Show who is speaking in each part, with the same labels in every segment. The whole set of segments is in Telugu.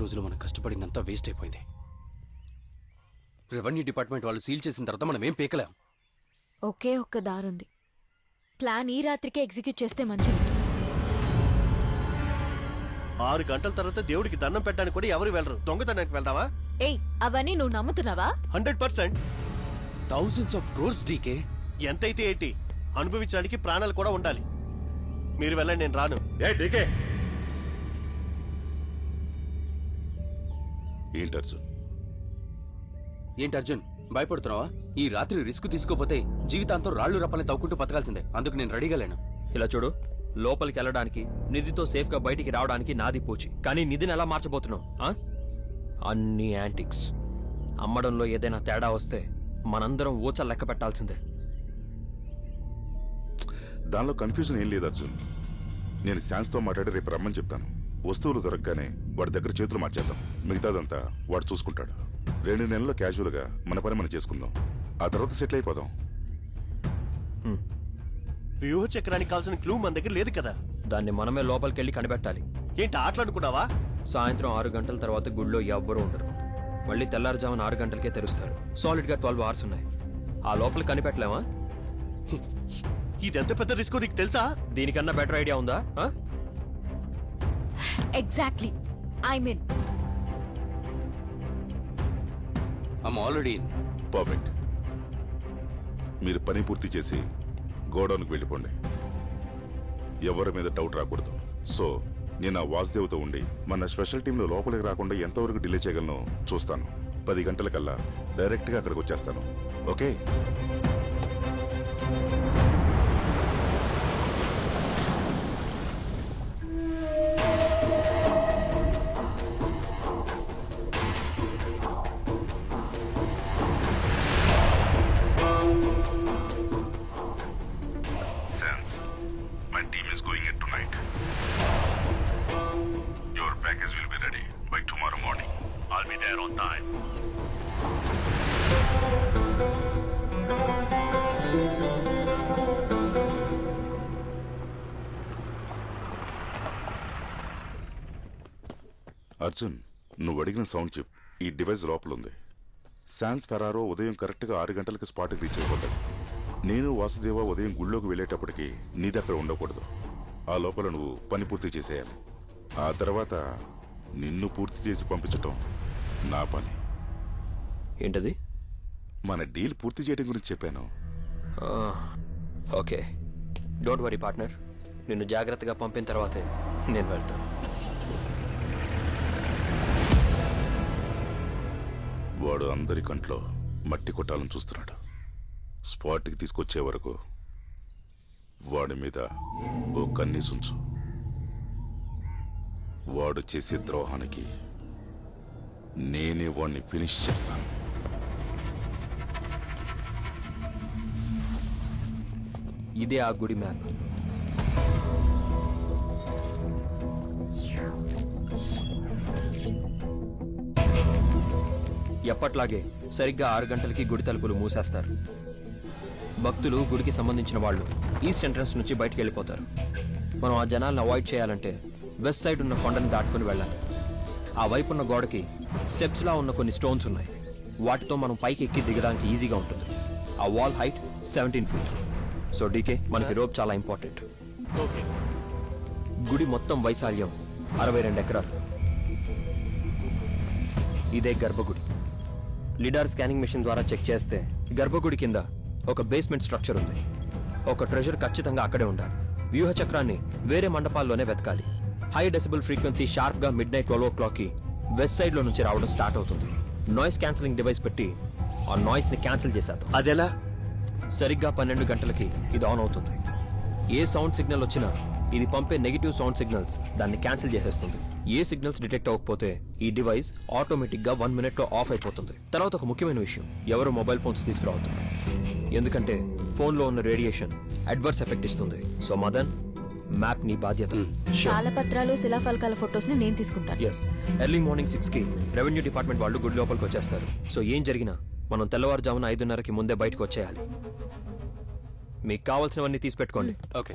Speaker 1: రోజులు మనం కష్టపడిందంతా వేస్ట్ అయిపోయింది. రెవెన్యూ డిపార్ట్మెంట్ వాళ్ళు సీల్ చేసిన తర్వాత మనం ఏం పీకలేం.
Speaker 2: ఒకే ఒక్క దారుంది. ప్లాన్ ఈ రాత్రికే ఎగ్జిక్యూట్ చేస్తే మంచిది.
Speaker 3: ఆరు గంటల తర్వాత దేవుడికి దండం పెట్టడానికి కూడా ఎవరు వెళ్ళరు. దొంగతనానికి వెళ్దావా
Speaker 2: ఏయ్ అవన్నీ నువ్వు నమ్ముతున్నావా?
Speaker 3: Hundred percent.
Speaker 1: Thousands of crores DK.
Speaker 3: ఎంతైతే ఏంటి అనుభవించడానికి ప్రాణాలు కూడా ఉండాలి. మీరు వెళ్ళండి నేను రాను.
Speaker 4: ఏ డీకే. ఏంటి అర్జున్?
Speaker 1: ఏంటి అర్జున్? భయపడుతున్నావా? ఈ రాత్రి రిస్క్ తీసుకోపోతే జీవితాంతం రాళ్ళు రప్పని తవ్వుకుంటూ బతకాల్సిందే. అందుకు నేను రెడీగా లేను.
Speaker 5: ఇలా చూడు లోపలికి వెళ్ళడానికి నిధితో సేఫ్గా బయటికి రావడానికి నాది పూచి. కానీ నిధిని ఎలా మార్చబోతున్నావు ఆ? అన్ని యాంటిక్స్. అమ్మడంలో ఏదైనా తేడా వస్తే మనందరం ఊచ లెక్క పెట్టాల్సిందే.
Speaker 4: దానిలో కన్ఫ్యూజన్ ఏం లేదు అర్జున్. నేను శాన్స్తో మాట్లాడి రేపు రమ్మని చెప్తాను. వస్తువులు దొరకగానే వాడి దగ్గర చేతులు మార్చేద్దాం. మిగతాదంతా వాడు చూసుకుంటాడు. రెండు నెలల్లో క్యాజువల్గా మన పని మనం చేసుకుందాం. ఆ తర్వాత సెటిల్ అయిపోదాం.
Speaker 3: వ్యూహ చక్రానికి కావాల్సిన క్లూ మన దగ్గర లేదు కదా.
Speaker 5: దాన్ని మనమే లోపలికి వెళ్ళి కనిపెట్టాలి.
Speaker 3: ఏంటి ఆటలాడుకున్నావా?
Speaker 5: సాయంత్రం ఆరు గంటల తర్వాత గుడిలో ఎవ్వరూ ఉండరు. మళ్ళీ తెల్లారుజామున ఆరు గంటలకే తెరుస్తారు. సాలిడ్గా ట్వెల్వ్ అవర్స్ ఉన్నాయి. ఆ లోపల కనిపెట్టలేమా?
Speaker 3: ఇదెంత పెద్ద రిస్క్ నీకు తెలుసా?
Speaker 5: దీనికన్నా బెటర్ ఐడియా ఉందా? ఆ?
Speaker 2: Exactly I mean
Speaker 1: I'm already
Speaker 4: perfect మీరు పని పూర్తి చేసి గోడౌన్కి వెళ్ళిపోండి. ఎవరి మీద డౌట్ రాకూడదు. సో నేను ఆ వాసుదేవ్తో ఉండి మన స్పెషల్ టీంలో లోపలికి రాకుండా ఎంతవరకు డిలే చేయగలను చూస్తాను. పది గంటలకల్లా డైరెక్ట్గా అక్కడికి వచ్చేస్తాను. ఓకే అర్జున్ నువ్వు అడిగిన సౌండ్ చిప్ ఈ డివైస్ లోపల ఉంది శాన్స్ ఫెరారో ఉదయం కరెక్ట్గా ఆరు గంటలకి స్పాట్కి రీచ్ అయిపోతాడు. నేను వాసుదేవ ఉదయం గుళ్ళోకి వెళ్ళేటప్పటికి నీ దగ్గర ఉండకూడదు. ఆ లోపల నువ్వు పని పూర్తి చేసేయాలి. ఆ తర్వాత నిన్ను పూర్తి చేసి పంపించటం నా పని.
Speaker 5: ఏంటది?
Speaker 4: మన డీల్ పూర్తి చేయడం గురించి చెప్పాను.
Speaker 5: ఓకే. Don't worry partner. నిన్ను జాగ్రత్తగా పంపిన తర్వాతే నేను వెళ్తాను.
Speaker 4: వాడు అందరి కంట్లో మట్టి కొట్టాలని చూస్తున్నాడు. స్పాట్కి తీసుకొచ్చే వరకు వాడి మీద ఓ కన్నీసుంచు వాడు చేసే ద్రోహానికి నేనే వాడిని ఫినిష్ చేస్తాను.
Speaker 5: ఇదే ఆ గుడి మ్యాన్. ఎప్పట్లాగే సరిగ్గా ఆరు గంటలకి గుడి తలుపులు మూసేస్తారు. భక్తులు గుడికి సంబంధించిన వాళ్ళు ఈస్ట్ ఎంట్రన్స్ నుంచి బయటికి వెళ్ళిపోతారు. మనం ఆ జనాలను అవాయిడ్ చేయాలంటే వెస్ట్ సైడ్ ఉన్న కొండని దాటుకుని వెళ్ళాలి. ఆ వైపు ఉన్న గోడకి స్టెప్స్లా ఉన్న కొన్ని స్టోన్స్ ఉన్నాయి. వాటితో మనం పైకి ఎక్కి దిగడానికి ఈజీగా ఉంటుంది. ఆ wall height seventeen feet. So DK మనకి రోప్ చాలా ఇంపార్టెంట్.
Speaker 3: ఓకే.
Speaker 5: గుడి మొత్తం వైశాల్యం అరవై రెండు ఎకరాలు. ఇదే గర్భగుడి. లిడార్ స్కానింగ్ మిషన్ ద్వారా చెక్ చేస్తే గర్భగుడి కింద ఒక బేస్మెంట్ స్ట్రక్చర్ ఉంది. ఒక ట్రెజర్ ఖచ్చితంగా అక్కడే ఉండాలి. వ్యూహ చక్రాన్ని వేరే మండపాల్లోనే వెతకాలి. హై డెసిబుల్ ఫ్రీక్వెన్సీ షార్ప్గా మిడ్ నైట్ ట్వెల్వ్ ఓ క్లాక్కి వెస్ట్ సైడ్లో నుంచి రావడం స్టార్ట్ అవుతుంది. నాయిస్ క్యాన్సిలింగ్ డివైస్ పెట్టి ఆ నాయిస్ని క్యాన్సిల్ చేసేద్దాం.
Speaker 3: అదెలా?
Speaker 5: సరిగ్గా పన్నెండు గంటలకి ఇది ఆన్ అవుతుంది. ఏ సౌండ్ సిగ్నల్ వచ్చినా ఇది పంపే నెగిటివ్ సౌండ్ సిగ్నల్స్ దాన్ని క్యాన్సిల్ చేసేస్తుంది. ఏ సిగ్నల్స్ డిటెక్ట్ అవ్వకపోతే ఈ డివైస్ ఆటోమేటిక్గా వన్ మినిట్లో ఆఫ్ అయిపోతుంది. తర్వాత ఒక ముఖ్యమైన విషయం. ఎవరు మొబైల్ ఫోన్స్ తీసుకురావద్దు. ఎందుకంటే ఫోన్లో ఉన్న రేడియేషన్ అడ్వర్స్ ఎఫెక్ట్ ఇస్తుంది. సో మదన్ మ్యాప్ నీ బాధ్యత.
Speaker 2: తాళపత్రాలు శిలాఫలకాల ఫొటోస్ని నేను తీసుకుంటాను.
Speaker 5: ఎస్ ఎర్లీ మార్నింగ్ సిక్స్కి రెవెన్యూ డిపార్ట్మెంట్ వాళ్ళు గుడి లోపలికి వచ్చేస్తారు. సో ఏం జరిగినా మనం తెల్లవారుజామున ఐదున్నరకి ముందే బయటకు వచ్చేయాలి. మీకు కావాల్సినవన్నీ తీసి పెట్టుకోండి
Speaker 1: ఓకే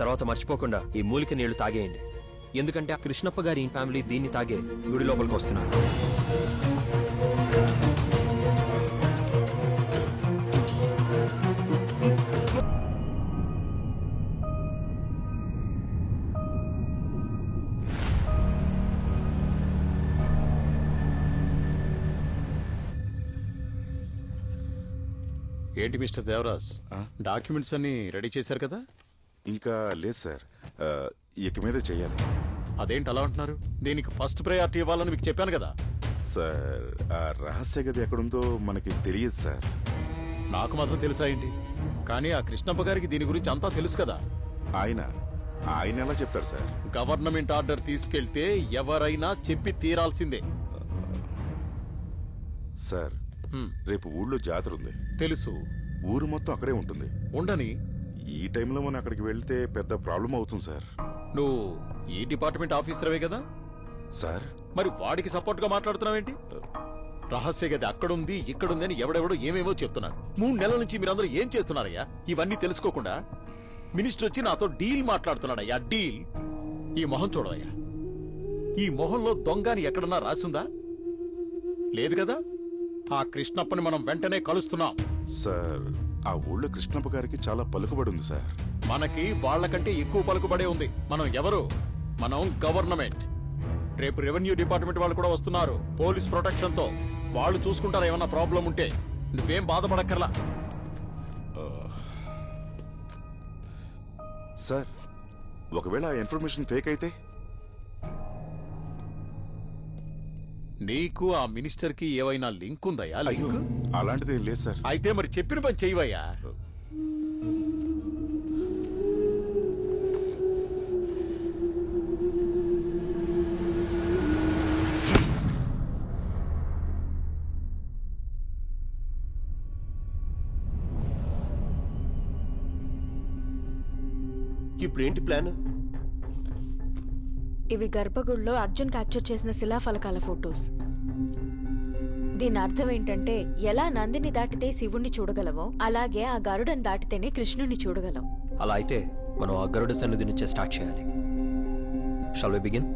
Speaker 5: తర్వాత మర్చిపోకుండా ఈ మూలిక నీళ్ళు తాగేయండి. ఎందుకంటే ఆ కృష్ణప్ప గారి ఈ ఫ్యామిలీ దీన్ని తాగే గుడి లోపలికి వస్తున్నారు.
Speaker 6: ఏంటి మిస్టర్ దేవరాజ్? డాక్యుమెంట్స్ అన్ని రెడీ చేశారు కదా?
Speaker 4: ఇంకా లేదు సార్. ఆ, ఇక మీద చెయ్యాలి
Speaker 6: అదేంటి అలా అంటున్నారు? దీనికి ఫస్ట్ ప్రయారిటీ ఇవ్వాలని మీకు చెప్పాను కదా.
Speaker 4: సార్ ఆ రహస్య గది ఎక్కడుందో మనకి తెలియదు సార్.
Speaker 6: నాకు మాత్రం తెలుసా ఏంటి? కానీ ఆ కృష్ణప్ప గారికి దీని గురించి అంతా తెలుసు కదా.
Speaker 4: ఆయన ఆయన ఎలా చెప్తారు సార్?
Speaker 6: గవర్నమెంట్ ఆర్డర్ తీసుకెళ్తే ఎవరైనా చెప్పి తీరాల్సిందే.
Speaker 4: సార్
Speaker 6: హ్మ్,
Speaker 4: రేపు ఊళ్ళో జాతర ఉంది.
Speaker 6: తెలుసు.
Speaker 4: ఊరు మొత్తం అక్కడే ఉంటుంది.
Speaker 6: ఉండని
Speaker 4: ఈ టైంలో మనం అక్కడికి వెళ్తే పెద్ద ప్రాబ్లం అవుతుంది సార్.
Speaker 6: నువ్వు ఈ డిపార్ట్మెంట్ ఆఫీసర్వే కదా?
Speaker 4: సార్.
Speaker 6: మరి వాడికి సపోర్ట్గా మాట్లాడుతున్నావేంటి? రహస్య గది అక్కడుంది ఇక్కడుంది అని ఎవడెవడో ఏమేమో చెప్తున్నారు మూడు నెలల నుంచి మీరందరూ ఏం చేస్తున్నారయ్యా? ఇవన్నీ తెలుసుకోకుండా మినిస్టర్ వచ్చి నాతో డీల్ మాట్లాడుతున్నాడయ్యా డీల్. ఈ మొహం చూడవయ్యా. ఈ మొహంలో దొంగ అని ఎక్కడన్నా రాసుందా? లేదు కదా? ఆ కృష్ణప్పని మనం వెంటనే కలుస్తున్నాం.
Speaker 4: సార్ ఆ ఊళ్ళో కృష్ణప్ప గారికి చాలా పలుకుబడి ఉంది సార్.
Speaker 6: మనకి వాళ్ళకంటే ఎక్కువ పలుకుబడే ఉంది. మనం ఎవరు? మనం గవర్నమెంట్. రేపు రెవెన్యూ డిపార్ట్మెంట్ వాళ్ళు కూడా వస్తున్నారు పోలీస్ ప్రొటెక్షన్తో వాళ్ళు చూసుకుంటారు ఏమన్నా ప్రాబ్లం ఉంటే? నువ్వేం బాధపడక్కర్లా.
Speaker 4: సార్ ఒకవేళ ఆ ఇన్ఫర్మేషన్ ఫేక్ అయితే
Speaker 6: నీకు ఆ మినిస్టర్కి ఏవైనా లింక్? ఉందయ్యా లింక్
Speaker 4: అలాంటిది ఏం లేదు సార్.
Speaker 6: అయితే మరి చెప్పిన పని చెయ్యవయ్యా.
Speaker 3: ఇప్పుడు ఏంటి ప్లాన్?
Speaker 2: ఇవి గర్భగుడిలో అర్జున్ క్యాప్చర్ చేసిన శిలాఫలకాల ఫొటోస్. దీని అర్థం ఏంటంటే ఎలా నందిని దాటితే శివుణ్ణి చూడగలమో అలాగే ఆ గరుడని దాటితేనే కృష్ణుణ్ణి చూడగలం.
Speaker 5: అలా అయితే మనం ఆ గరుడ సన్నిధి నుంచే స్టార్ట్ చేయాలి. షాల్ వి బిగిన్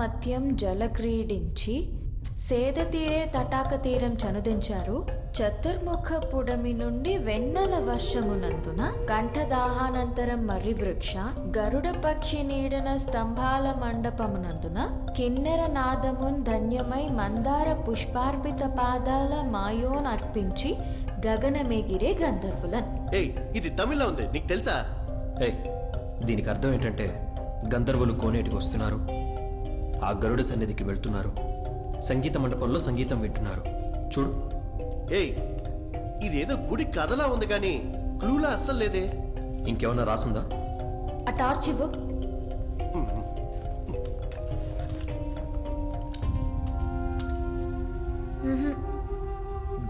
Speaker 2: స్వర్ణమత్యం జలక్రీడించి సేద తీరే తటాక తీరం చనుదించారు. చతుర్ముఖ పుడమి నుండి వెన్నెల వర్షమునందున కంఠదాహానంతరం మర్రి వృక్ష గరుడ పక్షి నీడన స్తంభాల మండపమునందున కిన్నెర నాదమున్ ధన్యమై మందార పుష్పార్పిత పాదాల మాయోన్ అర్పించి గగనమేగిరే గంధర్వులన్.
Speaker 3: ఏయ్ ఇది తమిళ్ళో ఉంది నీకు తెలుసా?
Speaker 5: దీనికి అర్థం ఏంటంటే గంధర్వులు కోనేటికి వస్తున్నారు. ఆ గరుడ సన్నిధికి వెళ్తున్నారు. సంగీత మండపంలో సంగీతం వింటున్నారు. చూడు.
Speaker 3: ఏయ్ ఇదేదో గుడి కథలా ఉంది కానీ క్లూలా అస్సలు లేదే.
Speaker 5: ఇంకేమన్నా రాసిందా?
Speaker 2: ఆ టార్చ్ ఇవ్వు.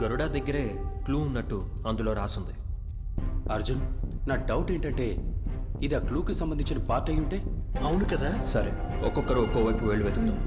Speaker 5: గరుడా దగ్గరే క్లూ ఉన్నట్టు అందులో రాసుంది.
Speaker 1: అర్జున్ నా డౌట్ ఏంటంటే ఇది ఆ క్లూకి సంబంధించిన పార్ట్ అయి ఉంటే
Speaker 3: అవును కదా.
Speaker 5: సరే. ఒక్కొక్కరు ఒక్కో వైపు వెళ్ళి వెతుకుతాం.